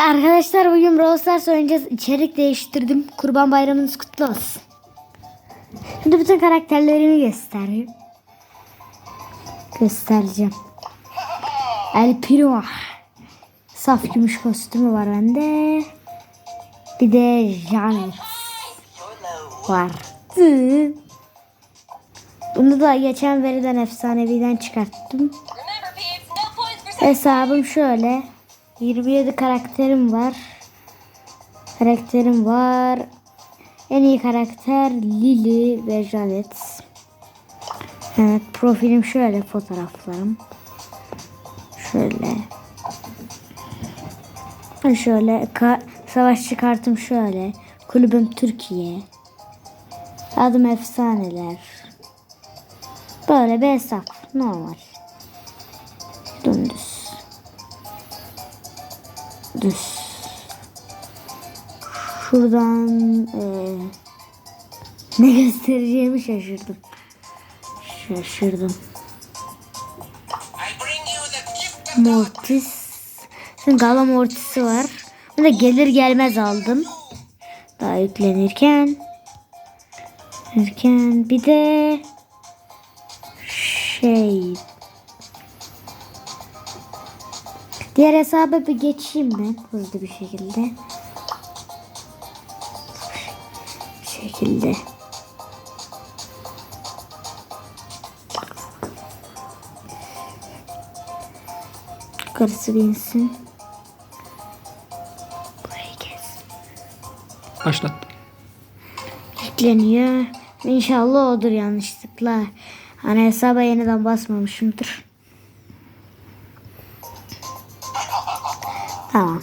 Arkadaşlar bugün Brawl Stars oynayacağız. İçerik değiştirdim. Kurban bayramınız kutlu olsun. Şimdi bütün karakterlerimi göstereyim. Göstereceğim. El Primo. Saf gümüş kostümü var bende. Bir de Janet var. Bunu da geçen veriden efsaneviden çıkarttım. Hesabım şöyle. 27 karakterim var. Karakterim var. En iyi karakter Lily ve Janet. Evet profilim şöyle fotoğraflarım. Şöyle. Şöyle ka- savaşçı kartım şöyle. Kulübüm Türkiye. Adım efsaneler. Böyle bir hesap. Normal. Düz. Şuradan eee, ne göstereceğimi şaşırdım. Şaşırdım. Mortis. Şimdi Gala Mortis'i var. Bunu da gelir gelmez aldım. Daha yüklenirken. Yüklenirken bir de şey Diğer hesaba bir geçeyim ben hızlı bir şekilde. şekilde. Karısı binsin. Burayı kes. Başlattım. Yükleniyor. İnşallah odur yanlışlıkla. Hani hesaba yeniden basmamışımdır. Tamam.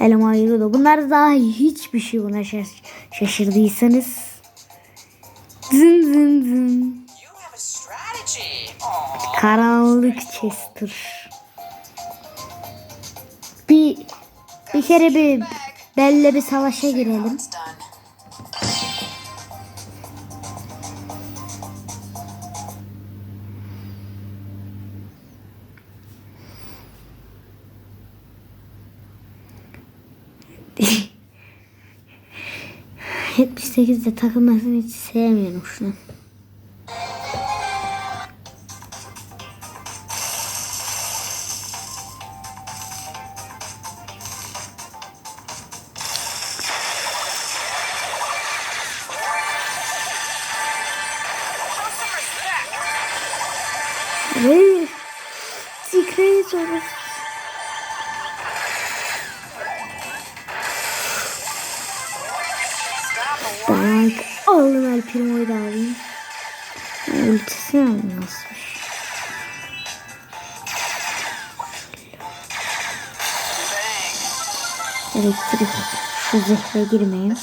Elim ayrıldı. Bunlar daha hiçbir şey buna şaş- şaşırdıysanız. Zın zın zın. Karanlık Chester. Bir bir kere bir Belle bir savaşa girelim. 78'de takılmasını hiç sevmiyorum şunu. Ve Secret Bak aldım El Primo'yu da alayım. Ultisi nasılmış? Elektrik. Şu zehre girmeyin.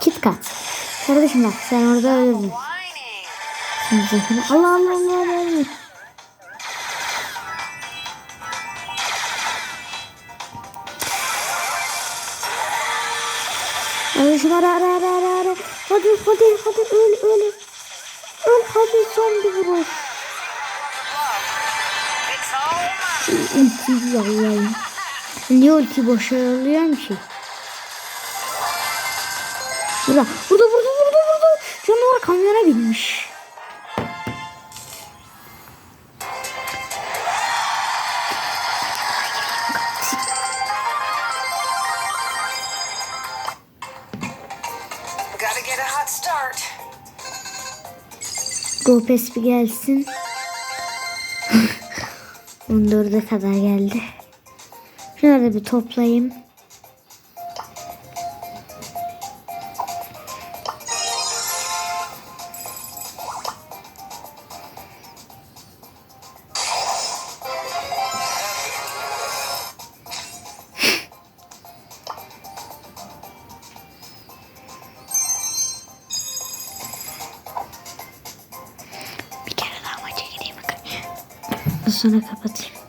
Kit kat. Kardeşim bak sen orada öldün. Şimdi zehrini. Allah Allah Allah Allah. Kardeşim ara ara ara ara ara. Hadi hadi hadi öl öl. Öl hadi son bir vuruş. Ulti yallayayım. Niye ulti boşa yolluyorum ki? Burada, burada, burada, burada, burada. Canavar kamyona binmiş. Gopes bir gelsin. 14'e kadar geldi. Şunları bir toplayayım. persona capace.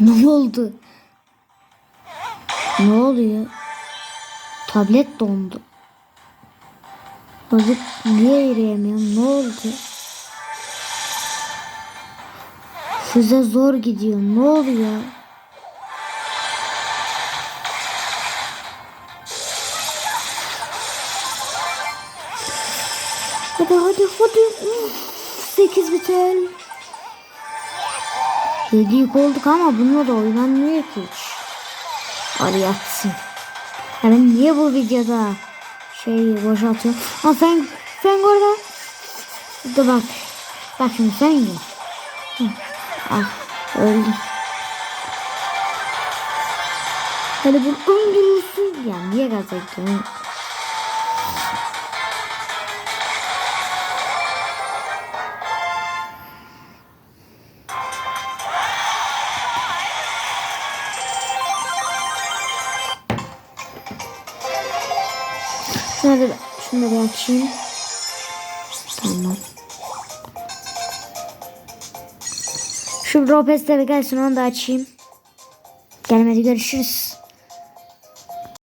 Ne oldu? Ne oluyor? Tablet dondu. Çocuk niye yürüyemiyorum? Ne oldu? Size zor gidiyor. Ne oluyor? Hadi hadi hadi. Uf, 8 biter. 7 yük olduk ama bununla da oynanmıyor ki hiç. Hadi yatsın. Ya ben niye bu videoda şey boşaltıyorum? Ha sen sen orada. Dur bak. Bak şimdi sen gel. Ah öldüm. Hadi bu öldürürsün. Ya niye gaza gidiyorsun? Şunları, şunları açayım. Tamam. Şu Ropes'leri gelsin onu da açayım. Gelmedi görüşürüz.